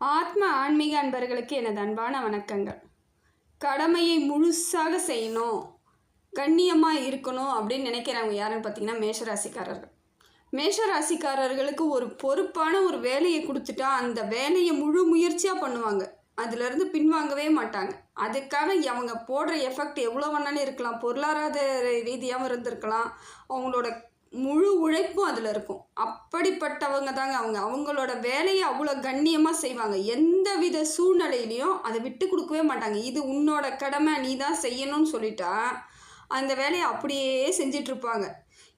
ஆத்ம ஆன்மீக அன்பர்களுக்கு எனது அன்பான வணக்கங்கள். கடமையை முழுசாக செய்யணும் கண்ணியமாக இருக்கணும் அப்படின்னு நினைக்கிறவங்க யாருன்னு பார்த்தீங்கன்னா மேஷராசிக்காரர்கள். மேஷராசிக்காரர்களுக்கு ஒரு பொறுப்பான ஒரு வேலையை கொடுத்துட்டா அந்த வேலையை முழு முயற்சியாக பண்ணுவாங்க. அதுலேருந்து பின்வாங்கவே மாட்டாங்க. அதுக்காக அவங்க போடுற எஃபெக்ட் எவ்வளோ வேணாலும் இருக்கலாம். பொருளாதார ரீதியாகவும் இருந்திருக்கலாம். அவங்களோட முழு உழைப்பும் அதில் இருக்கும். அப்படிப்பட்டவங்க தாங்க அவங்க. அவங்களோட வேலையை அவ்வளோ கண்ணியமாக செய்வாங்க. எந்த வித சூழ்நிலையிலையும் அதை விட்டு கொடுக்கவே மாட்டாங்க. இது உன்னோட கடமை நீ தான் செய்யணும்னு சொல்லிட்டா அந்த வேலையை அப்படியே செஞ்சிட்ருப்பாங்க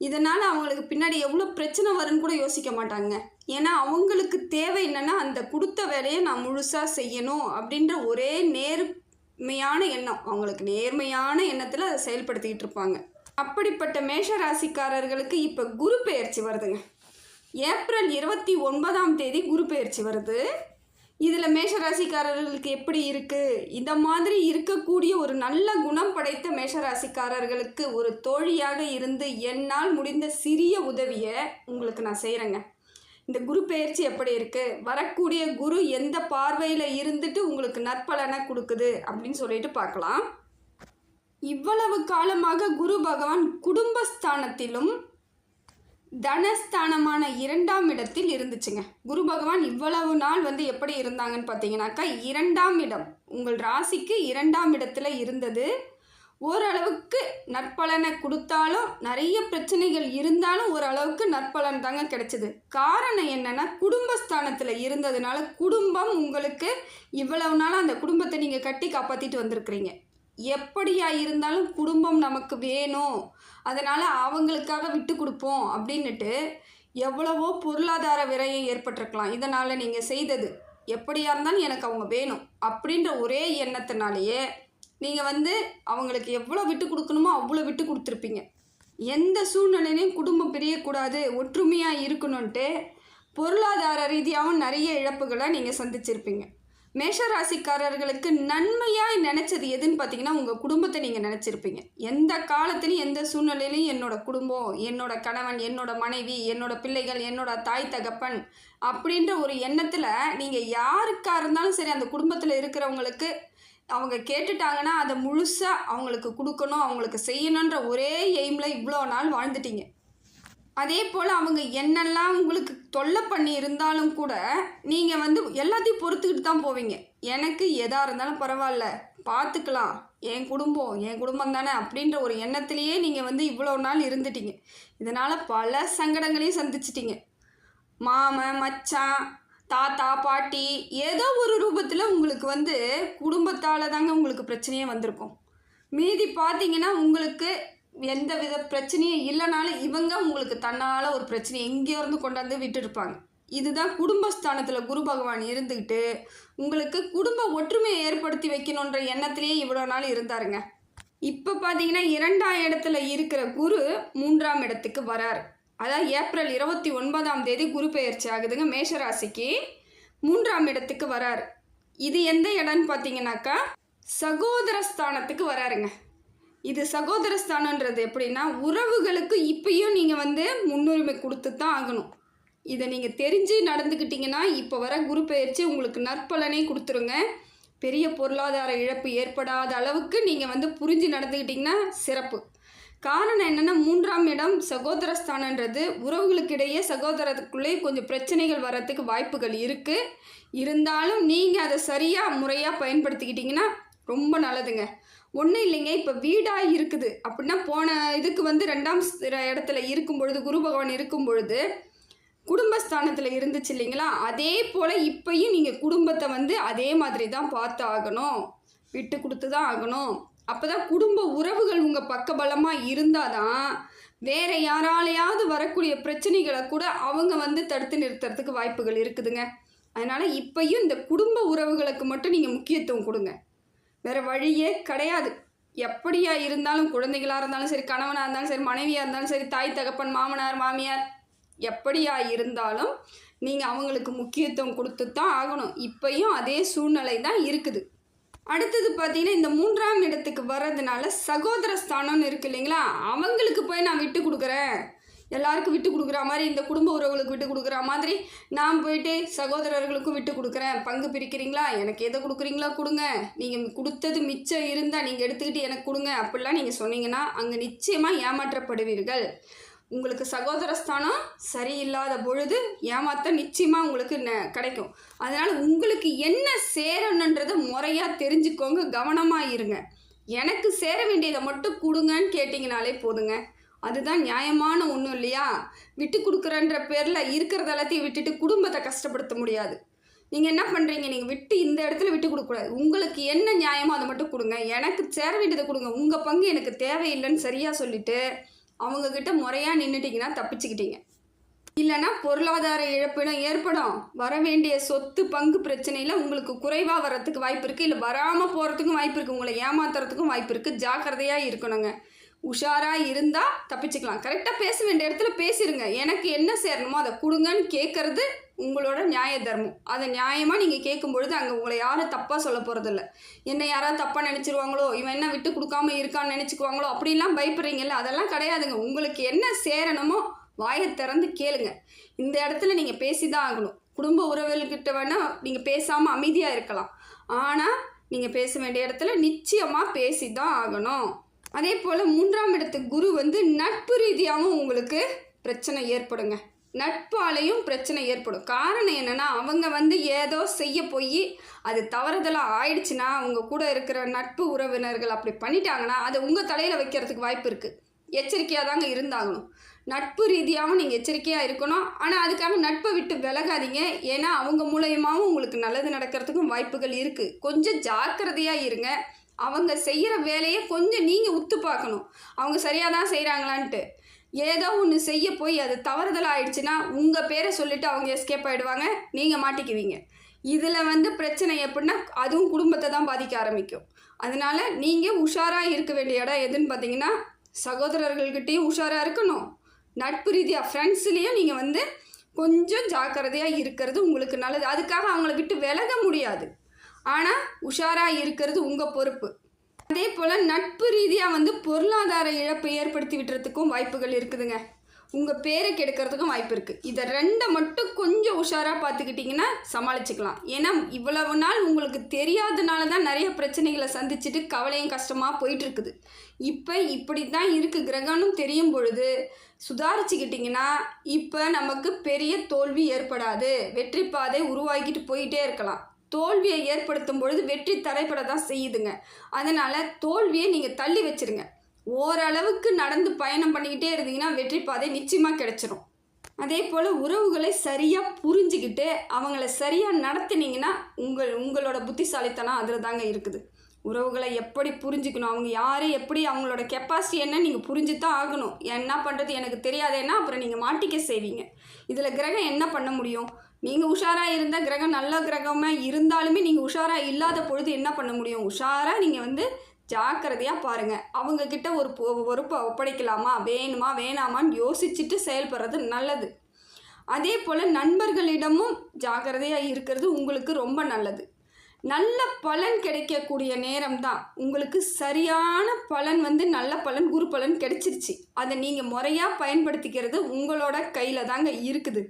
இதனால் அவங்களுக்கு பின்னாடி எவ்வளோ பிரச்சனை வரும்னு கூட யோசிக்க மாட்டாங்க. ஏன்னா அவங்களுக்கு தேவை என்னென்னா அந்த கொடுத்த வேலையை நான் முழுசாக செய்யணும் அப்படின்ற ஒரே நேர்மையான எண்ணம். அவங்களுக்கு நேர்மையான எண்ணத்தில் அதை செயல்படுத்திக்கிட்டு இருப்பாங்க. அப்படிப்பட்ட மேஷ ராசிக்காரர்களுக்கு இப்போ குரு பெயர்ச்சி வருதுங்க. ஏப்ரல் இருபத்தி ஒன்பதாம் தேதி குரு பெயர்ச்சி வருது. இதில் மேஷராசிக்காரர்களுக்கு எப்படி இருக்குது இந்த மாதிரி இருக்கக்கூடிய ஒரு நல்ல குணம் படைத்த மேஷராசிக்காரர்களுக்கு ஒரு தோழியாக இருந்து என்னால் முடிந்த சிறிய உதவியை உங்களுக்கு நான் செய்கிறேங்க இந்த குரு பெயர்ச்சி எப்படி இருக்குது வரக்கூடிய குரு எந்த பார்வையில் இருந்துட்டு உங்களுக்கு நற்பலனை கொடுக்குது அப்படின்னு சொல்லிட்டு பார்க்கலாம். இவ்வளவு காலமாக குரு பகவான் குடும்பஸ்தானத்திலும் தனஸ்தானமான இரண்டாம் இடத்தில் இருந்துச்சுங்க. குரு பகவான் இவ்வளவு நாள் வந்து எப்படி இருந்தாங்கன்னு பார்த்தீங்கன்னாக்கா இரண்டாம் இடம். உங்கள் ராசிக்கு இரண்டாம் இடத்துல இருந்தது. ஓரளவுக்கு நற்பலனை கொடுத்தாலும் நிறைய பிரச்சனைகள் இருந்தாலும் ஓரளவுக்கு நற்பலன் தாங்க கிடைச்சிது. காரணம் என்னென்னா குடும்பஸ்தானத்தில் இருந்ததுனால குடும்பம் உங்களுக்கு இவ்வளவு நாள் அந்த குடும்பத்தை நீங்கள் கட்டி காப்பாற்றிட்டு வந்திருக்கிறீங்க. எப்படியா இருந்தாலும் குடும்பம் நமக்கு வேணும். அதனால் அவங்களுக்காக விட்டு கொடுப்போம் அப்படின்னுட்டு எவ்வளவோ பொருளாதார விரயம் ஏற்பட்டிருக்கலாம். இதனால் நீங்கள் செய்தது எப்படியா இருந்தாலும் எனக்கு அவங்க வேணும் அப்படின்ற ஒரே எண்ணத்தினாலேயே நீங்கள் வந்து அவங்களுக்கு எவ்வளோ விட்டு கொடுக்கணுமோ அவ்வளோ விட்டு கொடுத்துருப்பீங்க. எந்த சூழ்நிலையிலையும் குடும்பம் பிரியக்கூடாது ஒற்றுமையாக இருக்கணுன்ட்டு பொருளாதார ரீதியாகவும் நிறைய இழப்புகளை நீங்கள் சந்திச்சிருப்பீங்க. மேஷராசிக்காரர்களுக்கு நன்மையாக நினச்சது எதுன்னு பார்த்தீங்கன்னா உங்கள் குடும்பத்தை நீங்கள் நினச்சிருப்பீங்க. எந்த காலத்துலையும் எந்த சூழ்நிலையிலையும் என்னோட குடும்பம் என்னோட கணவன் என்னோட மனைவி என்னோட பிள்ளைகள் என்னோட தாய் தகப்பன் அப்படின்ற ஒரு எண்ணத்தில் நீங்கள் யாருக்காக இருந்தாலும் சரி அந்த குடும்பத்தில் இருக்கிறவங்களுக்கு அவங்க கேட்டுட்டாங்கன்னா அதை முழுசாக அவங்களுக்கு கொடுக்கணும் அவங்களுக்கு செய்யணுன்ற ஒரே எய்மில் இவ்வளோ நாள் வாழ்ந்துட்டீங்க. அதே போல் அவங்க என்னெல்லாம் உங்களுக்கு தொல்லை பண்ணி இருந்தாலும் கூட நீங்கள் வந்து எல்லாத்தையும் பொறுத்துக்கிட்டு தான் போவீங்க. எனக்கு எதாக இருந்தாலும் பரவாயில்ல பார்த்துக்கலாம் என் குடும்பம் என் குடும்பம் தானே அப்படின்ற ஒரு எண்ணத்திலேயே நீங்கள் வந்து இவ்வளோ நாள் இருந்துட்டீங்க. இதனால் பல சங்கடங்களையும் சந்திச்சிட்டிங்க. மாமன் மச்சான் தாத்தா பாட்டி ஏதோ ஒரு ரூபத்தில் உங்களுக்கு வந்து குடும்பத்தால் தாங்க உங்களுக்கு பிரச்சனையே வந்திருக்கும். மீதி பார்த்தீங்கன்னா உங்களுக்கு எந்த வித பிரச்சனையும் இல்லைனாலும் இவங்க உங்களுக்கு தன்னால் ஒரு பிரச்சனையை எங்கேயோ கொண்டாந்து விட்டுருப்பாங்க. இதுதான் குடும்பஸ்தானத்தில் குரு பகவான் இருந்துக்கிட்டு உங்களுக்கு குடும்ப ஒற்றுமையை ஏற்படுத்தி வைக்கணுன்ற எண்ணத்திலேயே இவ்வளோ நாள் இருந்தாருங்க. இப்போ பார்த்தீங்கன்னா இரண்டாம் இடத்துல இருக்கிற குரு மூன்றாம் இடத்துக்கு வரார். அதாவது ஏப்ரல் இருபத்தி ஒன்பதாம் தேதி குரு பெயர்ச்சி ஆகுதுங்க மேஷராசிக்கு மூன்றாம் இடத்துக்கு வரார். இது எந்த இடம்னு பார்த்தீங்கன்னாக்கா சகோதர ஸ்தானத்துக்கு வராருங்க. இது சகோதர ஸ்தானன்றது எப்படின்னா உறவுகளுக்கு இப்பயும் நீங்கள் வந்து முன்னுரிமை கொடுத்து தான் ஆகணும். இதை நீங்கள் தெரிஞ்சு நடந்துக்கிட்டிங்கன்னா இப்போ வர குரு பெயர்ச்சி உங்களுக்கு நற்பலனே கொடுத்துருங்க. பெரிய பொருளாதார இழப்பு ஏற்படாத அளவுக்கு நீங்கள் வந்து புரிஞ்சு நடந்துக்கிட்டிங்கன்னா சிறப்பு. காரணம் என்னென்னா மூன்றாம் இடம் சகோதரஸ்தானன்றது உறவுகளுக்கிடையே சகோதரத்துக்குள்ளே கொஞ்சம் பிரச்சனைகள் வர்றதுக்கு வாய்ப்புகள் இருக்குது இருந்தாலும் நீங்கள் அதை சரியாக முறையாக பயன்படுத்திக்கிட்டிங்கன்னா ரொம்ப நல்லதுங்க. ஒன்றும் இல்லைங்க இப்போ வீடாக இருக்குது. அப்படின்னா போன இதுக்கு வந்து ரெண்டாம் இடத்துல இருக்கும் பொழுது குரு பகவான் இருக்கும் பொழுது குடும்பஸ்தானத்தில் இருந்துச்சு இல்லைங்களா? அதே போல் இப்பையும் நீங்கள் குடும்பத்தை வந்து அதே மாதிரி தான் பார்த்து ஆகணும். விட்டு கொடுத்து தான் ஆகணும். அப்போ தான் குடும்ப உறவுகள் உங்கள் பக்கபலமாக இருந்தால் தான் வேறு யாராலையாவது வரக்கூடிய பிரச்சனைகளை கூட அவங்க வந்து தடுத்து நிறுத்துறதுக்கு வாய்ப்புகள் இருக்குதுங்க. அதனால் இப்பையும் இந்த குடும்ப உறவுகளுக்கு மட்டும் நீங்கள் முக்கியத்துவம் கொடுங்க. வேறு வழியே கிடையாது. எப்படியா இருந்தாலும் குழந்தைகளாக இருந்தாலும் சரி கணவனாக இருந்தாலும் சரி மனைவியாக இருந்தாலும் சரி தாய் தகப்பன் மாமனார் மாமியார் எப்படியா இருந்தாலும் நீங்கள் அவங்களுக்கு முக்கியத்துவம் கொடுத்து தான் ஆகணும். இப்பையும் அதே சூழ்நிலை தான் இருக்குது. அடுத்தது பார்த்தீங்கன்னா இந்த மூன்றாம் இடத்துக்கு வர்றதுனால சகோதர ஸ்தானம்னு இருக்கு இல்லைங்களா? அவங்களுக்கு போய் நான் விட்டு கொடுக்குறேன். எல்லாருக்கும் விட்டு கொடுக்குற மாதிரி இந்த குடும்ப உறவுகளுக்கு விட்டு கொடுக்குற மாதிரி நான் போயிட்டு சகோதரர்களுக்கும் விட்டு கொடுக்குறேன். பங்கு பிரிக்கிறீங்களா? எனக்கு எதை கொடுக்குறீங்களா கொடுங்க. நீங்கள் கொடுத்தது மிச்சம் இருந்தால் நீங்கள் எடுத்துக்கிட்டு எனக்கு கொடுங்க. அப்படிலாம் நீங்கள் சொன்னீங்கன்னா அங்கே நிச்சயமாக ஏமாற்றப்படுவீர்கள். உங்களுக்கு சகோதரஸ்தானம் சரியில்லாத பொழுது ஏமாத்த நிச்சயமாக உங்களுக்கு ந- கிடைக்கும். அதனால் உங்களுக்கு என்ன சேரணுன்றதை முறையாக தெரிஞ்சுக்கோங்க. கவனமாக இருங்க. எனக்கு சேர வேண்டியதை மட்டும் கொடுங்கன்னு கேட்டிங்கனாலே போதுங்க. அதுதான் நியாயமான ஒன்றும் இல்லையா? விட்டு கொடுக்குறன்ற பேரில் இருக்கிறத எல்லாத்தையும் விட்டுட்டு குடும்பத்தை கஷ்டப்படுத்த முடியாது. நீங்கள் என்ன பண்ணுறீங்க நீங்கள் விட்டு இந்த இடத்துல விட்டு கொடுக்கக்கூடாது உங்களுக்கு என்ன நியாயமோ அதை மட்டும் கொடுங்க. எனக்கு சேர வேண்டியதை கொடுங்க. உங்கள் பங்கு எனக்கு தேவையில்லைன்னு சரியாக சொல்லிவிட்டு அவங்கக்கிட்ட முறையாக நின்றுட்டிங்கன்னா தப்பிச்சுக்கிட்டீங்க. இல்லைன்னா பொருளாதார இழப்பிடம் ஏற்படும் வர வேண்டிய சொத்து பங்கு பிரச்சனையில் உங்களுக்கு குறைவாக வர்றதுக்கு வாய்ப்பு இருக்குது இல்லை வராமல் போகிறதுக்கும் வாய்ப்பு இருக்குது உங்களை ஏமாத்துறதுக்கும் வாய்ப்பு இருக்குது ஜாக்கிரதையாக இருக்கணுங்க. உஷாராக இருந்தால் தப்பிச்சுக்கலாம். கரெக்டாக பேச வேண்டிய இடத்துல பேசிடுங்க எனக்கு என்ன சேரணுமோ அதை கொடுங்கன்னு கேட்குறது உங்களோட நியாய தர்மம். அதை நியாயமாக நீங்கள் கேட்கும் பொழுது அங்கே உங்களை யாரும் தப்பாக சொல்ல போகிறதில்ல என்ன யாராவது தப்பாக நினச்சிருவாங்களோ இவன் என்ன விட்டு கொடுக்காம இருக்கான்னு நினச்சிக்குவாங்களோ அப்படிலாம் பயப்படுறீங்கல்ல? அதெல்லாம் கிடையாதுங்க. உங்களுக்கு என்ன சேரணுமோ வாயை திறந்து கேளுங்க. இந்த இடத்துல நீங்கள் பேசி தான் ஆகணும். குடும்ப உறவுகள்கிட்ட வேணால் நீங்கள் பேசாமல் அமைதியாக இருக்கலாம். ஆனால் நீங்கள் பேச வேண்டிய இடத்துல நிச்சயமாக பேசி தான் ஆகணும். அதே போல் மூன்றாம் இடத்து குரு வந்து நட்பு ரீதியாகவும் உங்களுக்கு பிரச்சனை ஏற்படுங்க. நட்பாலையும் பிரச்சனை ஏற்படும். காரணம் என்னென்னா அவங்க வந்து ஏதோ செய்ய போய் அது தவறுதலாக ஆயிடுச்சுன்னா அவங்க கூட இருக்கிற நட்பு உறவினர்கள் அப்படி பண்ணிட்டாங்கன்னா அதை உங்கள் தலையில் வைக்கிறதுக்கு வாய்ப்பு இருக்குது எச்சரிக்கையாக தாங்க இருந்தாகணும். நட்பு ரீதியாகவும் நீங்கள் எச்சரிக்கையாக இருக்கணும். ஆனால் அதுக்காக நட்பை விட்டு விலகாதீங்க. ஏன்னா அவங்க மூலயமாவும் உங்களுக்கு நல்லது நடக்கிறதுக்கும் வாய்ப்புகள் இருக்குது கொஞ்சம் ஜாக்கிரதையாக இருங்க. அவங்க செய்கிற வேலையை கொஞ்சம் நீங்கள் உத்து பார்க்கணும். அவங்க சரியாக தான் செய்கிறாங்களான்ட்டு ஏதோ ஒன்று செய்ய போய் அது தவறுதல் ஆயிடுச்சுன்னா உங்கள் பேரை சொல்லிவிட்டு அவங்க எஸ்கேப் ஆகிடுவாங்க நீங்கள் மாட்டிக்குவீங்க. இதில் வந்து பிரச்சனை எப்படின்னா அதுவும் குடும்பத்தை தான் பாதிக்க ஆரம்பிக்கும். அதனால் நீங்கள் உஷாராக இருக்க வேண்டிய இடம் எதுன்னு பார்த்தீங்கன்னா சகோதரர்கள்கிட்டையும் உஷாராக இருக்கணும். நட்பு ரீதியாக ஃப்ரெண்ட்ஸ்லேயும் நீங்கள் வந்து கொஞ்சம் ஜாக்கிரதையாக இருக்கிறது உங்களுக்கு நல்லது. அதுக்காக அவங்கள விட்டு விலக முடியாது. ஆனால் உஷாராக இருக்கிறது உங்கள் பொறுப்பு. அதே போல் நட்பு ரீதியாக வந்து பொருளாதார இழப்பை ஏற்படுத்தி விட்டுறதுக்கும் வாய்ப்புகள் இருக்குதுங்க. உங்கள் பேரை கெடுக்கிறதுக்கும் வாய்ப்பு இருக்குது இதை ரெண்டை மட்டும் கொஞ்சம் உஷாராக பார்த்துக்கிட்டிங்கன்னா சமாளிச்சுக்கலாம். ஏன்னா இவ்வளவு நாள் உங்களுக்கு தெரியாதனால தான் நிறைய பிரச்சனைகளை சந்திச்சுட்டு கவலையும் கஷ்டமாக போயிட்டுருக்குது இப்போ இப்படி தான் இருக்குது கிரகணம் தெரியும் பொழுது சுதாரிச்சுக்கிட்டிங்கன்னா இப்போ நமக்கு பெரிய தோல்வி ஏற்படாது. வெற்றி பாதை உருவாக்கிட்டு போயிட்டே இருக்கலாம். தோல்வியை ஏற்படுத்தும் பொழுது வெற்றி தரைப்பட தான் செய்யுதுங்க. அதனால் தோல்வியை நீங்கள் தள்ளி வச்சிருங்க. ஓரளவுக்கு நடந்து பயணம் பண்ணிக்கிட்டே இருந்தீங்கன்னா வெற்றி பாதை நிச்சயமாக கிடச்சிரும். அதே போல் உறவுகளை சரியாக புரிஞ்சுக்கிட்டு அவங்கள சரியாக நடத்தினீங்கன்னா உங்கள் உங்களோட புத்திசாலித்தனம் அதில் தாங்க இருக்குது. உறவுகளை எப்படி புரிஞ்சுக்கணும்? அவங்க யார்? எப்படி அவங்களோட கெப்பாசிட்டி என்ன? நீங்கள் புரிஞ்சு தான் ஆகணும். என்ன பண்ணுறது எனக்கு தெரியாதேன்னா அப்புறம் நீங்கள் மாட்டிக்க செய்வீங்க. இதில் கிரகம் என்ன பண்ண முடியும்? நீங்கள் உஷாராக இருந்தால் கிரகம் நல்ல கிரகமாக இருந்தாலுமே நீங்கள் உஷாராக இல்லாத பொழுது என்ன பண்ண முடியும்? உஷாராக நீங்கள் வந்து ஜாக்கிரதையாக பாருங்கள் அவங்கக்கிட்ட ஒரு பொ- பொறுப்பை ஒப்படைக்கலாமா? வேணுமா வேணாமான்னு யோசிச்சுட்டு செயல்படுறது நல்லது. அதே போல் நண்பர்களிடமும் ஜாக்கிரதையாக இருக்கிறது உங்களுக்கு ரொம்ப நல்லது. நல்ல பலன் கிடைக்கக்கூடிய நேரம் தான் உங்களுக்கு சரியான பலன் வந்து நல்ல பலன் குரு பலன் கிடைச்சிருச்சு. அதை நீங்கள் முறையாக பயன்படுத்திக்கிறது உங்களோட கையில் தாங்க இருக்குது.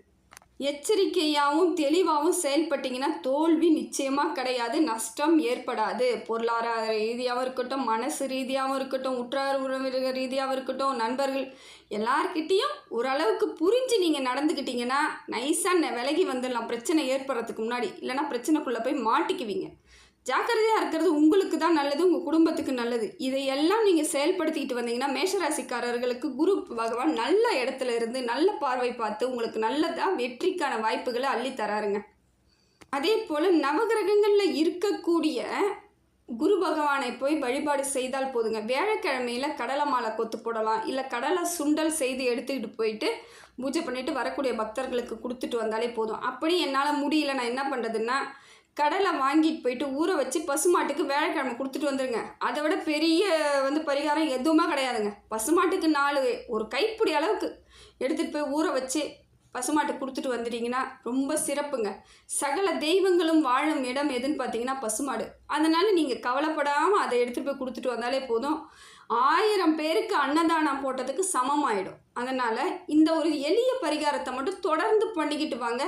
எச்சரிக்கையாகவும் தெளிவாகவும் செயல்பட்டிங்கன்னா தோல்வி நிச்சயமாக கிடையாது நஷ்டம் ஏற்படாது. பொருளாதார ரீதியாகவும் இருக்கட்டும் மனசு ரீதியாகவும் இருக்கட்டும் உற்றார் உறவினர் ரீதியாகவும் இருக்கட்டும் நண்பர்கள் எல்லார்கிட்டேயும் ஓரளவுக்கு புரிஞ்சு நீங்கள் நடந்துக்கிட்டிங்கன்னா நைஸாக விலகி வந்துடலாம். பிரச்சனை ஏற்படுறதுக்கு முன்னாடி. இல்லைன்னா பிரச்சனைக்குள்ளே போய் மாட்டிக்குவீங்க. ஜாக்கிரதையாக இருக்கிறது உங்களுக்கு தான் நல்லது உங்கள் குடும்பத்துக்கு நல்லது. இதையெல்லாம் நீங்கள் செயல்படுத்திக்கிட்டு வந்தீங்கன்னா மேஷராசிக்காரர்களுக்கு குரு பகவான் நல்ல இடத்துல இருந்து நல்ல பார்வை பார்த்து உங்களுக்கு நல்லதாக வெற்றிக்கான வாய்ப்புகளை அள்ளி தராருங்க. அதே போல் நவகிரகங்களில் இருக்கக்கூடிய குரு பகவானை போய் வழிபாடு செய்தால் போதுங்க. வியாழக்கிழமையில் கடலை மாலை கொத்து போடலாம். இல்லை கடலை சுண்டல் செய்து எடுத்துக்கிட்டு போயிட்டு பூஜை பண்ணிவிட்டு வரக்கூடிய பக்தர்களுக்கு கொடுத்துட்டு வந்தாலே போதும். அப்படி என்னால் முடியல. நான் என்ன பண்ணுறதுன்னா கடலை வாங்கிட்டு போயிட்டு ஊற வச்சு பசுமாட்டுக்கு வேலைக்கிழமை கொடுத்துட்டு வந்துடுங்க அதை விட பெரிய வந்து பரிகாரம் எதுவுமே கிடையாதுங்க. பசுமாட்டுக்கு நாலு ஒரு கைப்பிடி அளவுக்கு எடுத்துகிட்டு போய் ஊற வச்சு பசுமாட்டுக்கு கொடுத்துட்டு வந்துட்டீங்கன்னா ரொம்ப சிறப்புங்க. சகல தெய்வங்களும் வாழும் இடம் எதுன்னு பார்த்தீங்கன்னா பசுமாடு. அதனால் நீங்கள் கவலைப்படாமல் அதை எடுத்துகிட்டு போய் கொடுத்துட்டு வந்தாலே போதும். ஆயிரம் பேருக்கு அன்னதானம் போட்டதுக்கு சமமாயிடும். அதனால் இந்த ஒரு எளிய பரிகாரத்தை மட்டும் தொடர்ந்து பண்ணிக்கிட்டு வாங்க.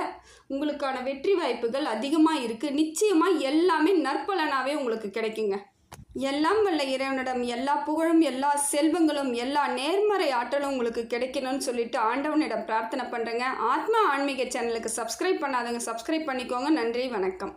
உங்களுக்கான வெற்றி வாய்ப்புகள் அதிகமாக இருக்குது நிச்சயமாக எல்லாமே நற்பலனாகவே உங்களுக்கு கிடைக்குங்க. எல்லாம் வல்ல இறைவனிடம் எல்லா புகழும் எல்லா செல்வங்களும் எல்லா நேர்மறை ஆற்றலும் உங்களுக்கு கிடைக்கணும்னு சொல்லிட்டு ஆண்டவனிடம் பிரார்த்தனை பண்ணுறேங்க ஆத்மா ஆன்மீக சேனலுக்கு சப்ஸ்கிரைப் பண்ணாதவங்க சப்ஸ்கிரைப் பண்ணிக்கோங்க. நன்றி வணக்கம்.